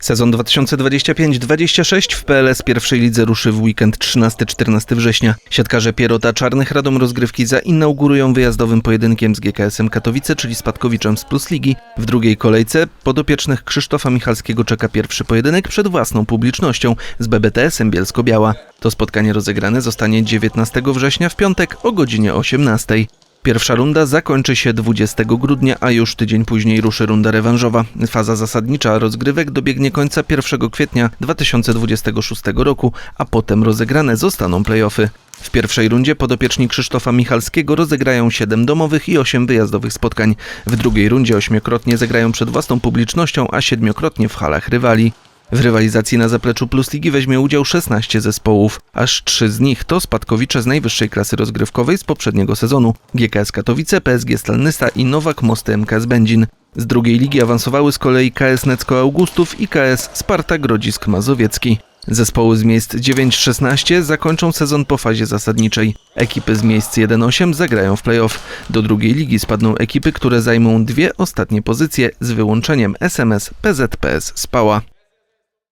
Sezon 2025-26 w PLS pierwszej lidze ruszy w weekend 13-14 września. Siatkarze Pierota Czarnych Radom rozgrywki zainaugurują wyjazdowym pojedynkiem z GKS-em Katowice, czyli spadkowiczem z Plus Ligi. W drugiej kolejce podopiecznych Krzysztofa Michalskiego czeka pierwszy pojedynek przed własną publicznością z BBTS-em Bielsko-Biała. To spotkanie rozegrane zostanie 19 września w piątek o godzinie 18. Pierwsza runda zakończy się 20 grudnia, a już tydzień później ruszy runda rewanżowa. Faza zasadnicza rozgrywek dobiegnie końca 1 kwietnia 2026 roku, a potem rozegrane zostaną playoffy. W pierwszej rundzie podopieczni Krzysztofa Michalskiego rozegrają 7 domowych i 8 wyjazdowych spotkań. W drugiej rundzie ośmiokrotnie zagrają przed własną publicznością, a siedmiokrotnie w halach rywali. W rywalizacji na zapleczu Plus Ligi weźmie udział 16 zespołów. Aż trzy z nich to spadkowicze z najwyższej klasy rozgrywkowej z poprzedniego sezonu. GKS Katowice, PSG Stalnysta i Nowak Mosty MKS Będzin. Z drugiej ligi awansowały z kolei KS Necko Augustów i KS Sparta Grodzisk Mazowiecki. Zespoły z miejsc 9-16 zakończą sezon po fazie zasadniczej. Ekipy z miejsc 1-8 zagrają w playoff. Do drugiej ligi spadną ekipy, które zajmą dwie ostatnie pozycje z wyłączeniem SMS PZPS Spała.